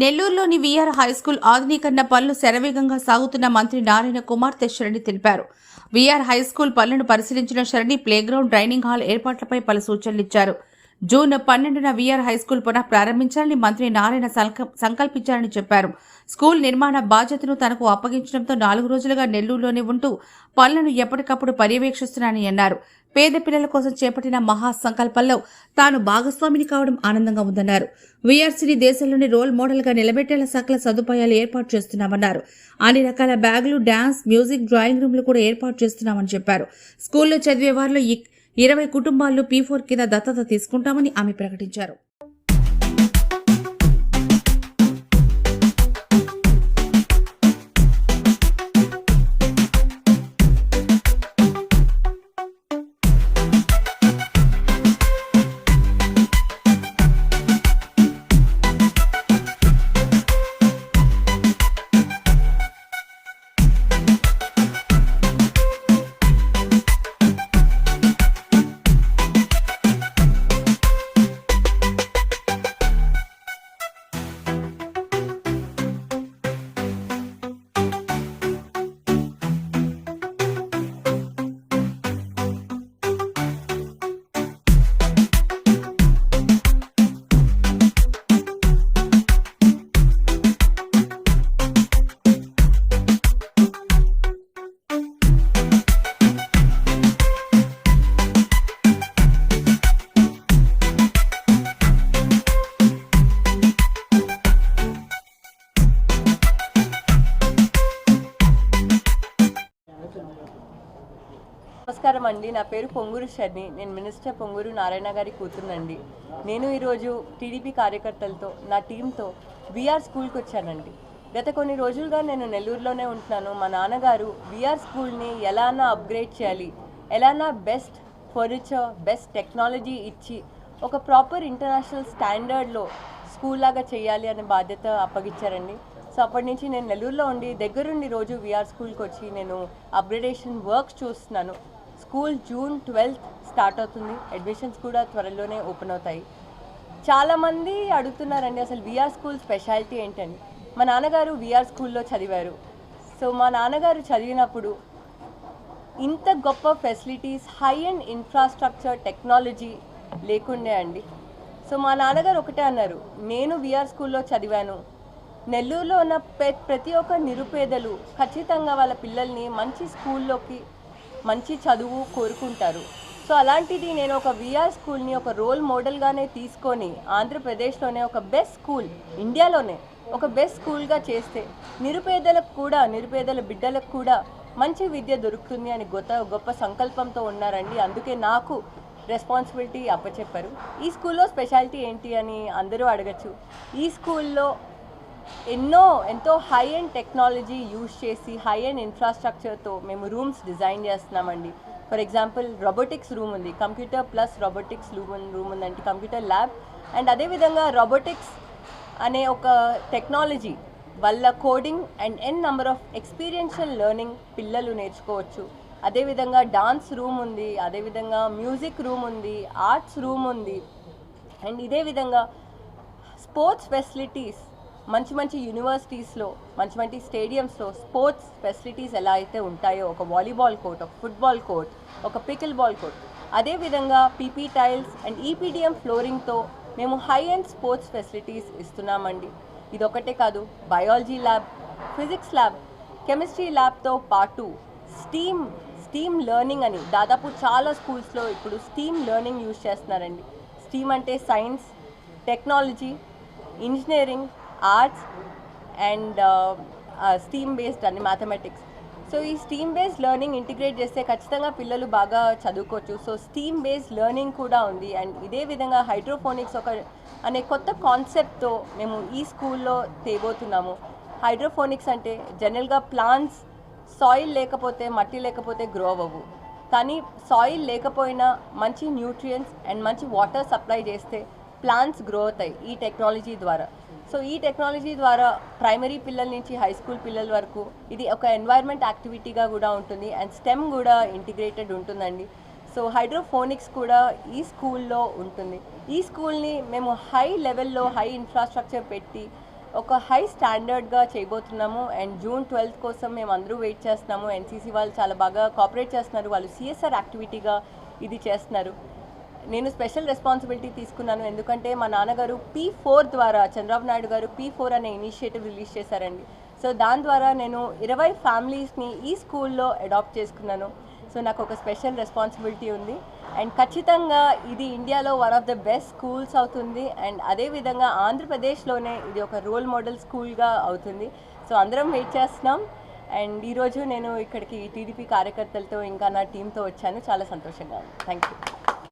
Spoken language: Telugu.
నెల్లూరులోని వీఆర్ హైస్కూల్ ఆధునీకరణ పనులు శరవేగంగా సాగుతున్న మంత్రి నారాయణ కుమార్తె శరణి తెలిపారు. వీఆర్ హైస్కూల్ పనులను పరిశీలించిన శరణి ప్లేగ్రౌండ్ డైనింగ్ హాల్ ఏర్పాట్లపై పలు సూచనలిచ్చారు జూన్ పన్నెండున విఆర్ హైస్కూల్ పునః ప్రారంభించాలని మంత్రి నారాయణ సంక- సంకల్పించారని చెప్పారు. స్కూల్ నిర్మాణ బాధ్యతను తనకు అప్పగించడంతో నాలుగు రోజులుగా నెల్లూరులోనే ఉంటూ పనులను ఎప్పటికప్పుడు పర్యవేక్షిస్తున్నానని అన్నారు. పేద పిల్లల కోసం చేపట్టిన మహా సంకల్పంలో తాను భాగస్వామిని కావడం ఆనందంగా ఉందన్నారు. వీఆర్సీని దేశంలోని రోల్ మోడల్గా నిలబెట్టేలా సకల సదుపాయాలు ఏర్పాటు చేస్తున్నామన్నారు. అన్ని రకాల బ్యాగులు డాన్స్ మ్యూజిక్ డ్రాయింగ్ రూమ్లు కూడా ఏర్పాటు చేస్తున్నామని చెప్పారు. స్కూల్లో చదివే వారిలో ఇరవై కుటుంబాల్లో పీ ఫోర్ కింద దత్తత తీసుకుంటామని ఆమె ప్రకటించారు. అండి. నా పేరు పొంగూరు శర్ని నేను మినిస్టర్ పొంగూరు నారాయణ గారి కూతురునండి. నేను ఈరోజు టీడీపీ కార్యకర్తలతో నా టీంతో విఆర్ స్కూల్కి వచ్చానండి. గత కొన్ని రోజులుగా నేను నెల్లూరులోనే ఉంటున్నాను. మా నాన్నగారు బీఆర్ స్కూల్ని ఎలానా అప్గ్రేడ్ చేయాలి ఎలానా బెస్ట్ ఫర్నిచర్ బెస్ట్ టెక్నాలజీ ఇచ్చి ఒక ప్రాపర్ ఇంటర్నేషనల్ స్టాండర్డ్లో స్కూల్ లాగా చేయాలి అనే బాధ్యత అప్పగించారండి. సో అప్పటి నుంచి నేను నెల్లూరులో ఉండి దగ్గరుండి రోజు విఆర్ స్కూల్కి వచ్చి నేను అప్గ్రేడేషన్ వర్క్స్ చూస్తున్నాను. స్కూల్ జూన్ ట్వెల్త్ స్టార్ట్ అవుతుంది. అడ్మిషన్స్ కూడా త్వరలోనే ఓపెన్ అవుతాయి. చాలామంది అడుగుతున్నారండి అసలు విఆర్ స్కూల్ స్పెషాలిటీ ఏంటని. మా నాన్నగారు విఆర్ స్కూల్లో చదివారు. సో మా నాన్నగారు చదివినప్పుడు ఇంత గొప్ప facilities high end infrastructure technology లేకుండే అండి. సో మా నాన్నగారు ఒకటే అన్నారు నేను విఆర్ స్కూల్లో చదివాను. నెల్లూరులో ఉన్న ప్రతి ఒక్క నిరుపేదలు ఖచ్చితంగా వాళ్ళ పిల్లల్ని మంచి స్కూల్లోకి మంచి చదువు కోరుకుంటారు. సో అలాంటిది నేను ఒక విఆర్ స్కూల్ని ఒక రోల్ మోడల్గానే తీసుకొని ఆంధ్రప్రదేశ్లోనే ఒక బెస్ట్ స్కూల్ ఇండియాలోనే ఒక బెస్ట్ స్కూల్గా చేస్తే నిరుపేదలకు కూడా నిరుపేదల బిడ్డలకు కూడా మంచి విద్య దొరుకుతుంది అని గొప్ప గొప్ప సంకల్పంతో ఉన్నారండి. అందుకే నాకు రెస్పాన్సిబిలిటీ అప్పచెప్పారు. ఈ స్కూల్లో స్పెషాలిటీ ఏంటి అని అందరూ అడగచ్చు. ఈ స్కూల్లో ఎన్నో ఎంతో హై అండ్ టెక్నాలజీ యూజ్ చేసి హై అండ్ ఇన్ఫ్రాస్ట్రక్చర్తో మేము రూమ్స్ డిజైన్ చేస్తున్నామండి. ఫర్ ఎగ్జాంపుల్ రోబోటిక్స్ రూమ్ ఉంది. Computer plus robotics room room ఉందంటే కంప్యూటర్ ల్యాబ్ అండ్ అదేవిధంగా రోబోటిక్స్ అనే ఒక టెక్నాలజీ వల్ల coding and N number of experiential learning పిల్లలు నేర్చుకోవచ్చు. అదేవిధంగా డాన్స్ రూమ్ ఉంది. అదేవిధంగా మ్యూజిక్ రూమ్ ఉంది. ఆర్ట్స్ రూమ్ ఉంది. అండ్ ఇదే విధంగా స్పోర్ట్స్ ఫెసిలిటీస్ మంచి మంచి యూనివర్సిటీస్లో మంచి మంచి స్టేడియంస్లో స్పోర్ట్స్ ఫెసిలిటీస్ ఎలా అయితే ఉంటాయో ఒక వాలీబాల్ కోర్ట్ ఒక ఫుట్బాల్ కోర్ట్ ఒక పికిల్ బాల్ కోర్ట్ అదేవిధంగా పీపీ టైల్స్ అండ్ ఈపీడిఎం ఫ్లోరింగ్తో మేము హై అండ్ స్పోర్ట్స్ ఫెసిలిటీస్ ఇస్తున్నామండి. ఇదొకటే కాదు biology lab physics lab chemistry ల్యాబ్తో పాటు స్టీమ్ స్టీమ్ లెర్నింగ్ అని దాదాపు చాలా స్కూల్స్లో ఇప్పుడు స్టీమ్ లెర్నింగ్ యూజ్ చేస్తున్నారండి. స్టీమ్ అంటే science technology engineering arts and steam based అని మ్యాథమెటిక్స్ సో ఈ స్టీమ్ బేస్డ్ లెర్నింగ్ ఇంటిగ్రేట్ చేస్తే ఖచ్చితంగా పిల్లలు బాగా చదువుకోవచ్చు. సో స్టీమ్ బేస్డ్ లెర్నింగ్ కూడా ఉంది. అండ్ ఇదే విధంగా హైడ్రోఫోనిక్స్ ఒక అనే కొత్త కాన్సెప్ట్తో మేము ఈ స్కూల్లో తేబోతున్నాము. హైడ్రోఫోనిక్స్ అంటే జనరల్గా ప్లాంట్స్ సాయిల్ లేకపోతే మట్టి లేకపోతే గ్రో అవ్వవు కానీ సాయిల్ లేకపోయినా మంచి న్యూట్రియంట్స్ అండ్ మంచి వాటర్ సప్లై చేస్తే ప్లాంట్స్ గ్రో అవుతాయి ఈ టెక్నాలజీ ద్వారా. సో ఈ టెక్నాలజీ ద్వారా ప్రైమరీ పిల్లల నుంచి హై స్కూల్ పిల్లల వరకు ఇది ఒక ఎన్వైర్న్మెంట్ యాక్టివిటీగా కూడా ఉంటుంది అండ్ స్టెమ్ కూడా ఇంటిగ్రేటెడ్ ఉంటుందండి. సో హైడ్రోఫోనిక్స్ కూడా ఈ స్కూల్లో ఉంటుంది. ఈ స్కూల్ని మేము హై లెవెల్లో హై ఇన్ఫ్రాస్ట్రక్చర్ పెట్టి ఒక హై స్టాండర్డ్గా చేయబోతున్నాము అండ్ జూన్ ట్వెల్త్ కోసం మేము అందరూ వెయిట్ చేస్తున్నాము. ఎన్సీసీ వాళ్ళు చాలా బాగా కోఆపరేట్ చేస్తున్నారు. వాళ్ళు సిఎస్ఆర్ యాక్టివిటీగా ఇది చేస్తున్నారు. నేను స్పెషల్ రెస్పాన్సిబిలిటీ తీసుకున్నాను. ఎందుకంటే మా నాన్నగారు పీ ఫోర్ ద్వారా చంద్రబాబు నాయుడు గారు పీ ఫోర్ అనే ఇనిషియేటివ్ రిలీజ్ చేశారండి. సో దాని ద్వారా నేను ఇరవై ఫ్యామిలీస్ని ఈ స్కూల్లో అడాప్ట్ చేసుకున్నాను. సో నాకు ఒక స్పెషల్ రెస్పాన్సిబిలిటీ ఉంది. అండ్ ఖచ్చితంగా ఇది ఇండియాలో one of the best schools అవుతుంది. అండ్ అదేవిధంగా ఆంధ్రప్రదేశ్లోనే ఇది ఒక రోల్ మోడల్ స్కూల్గా అవుతుంది. సో అందరం వెయిట్ చేస్తున్నాం. అండ్ ఈరోజు నేను ఇక్కడికి టీడీపీ కార్యకర్తలతో ఇంకా నా టీంతో వచ్చాను. చాలా సంతోషంగా ఉంది. Thank you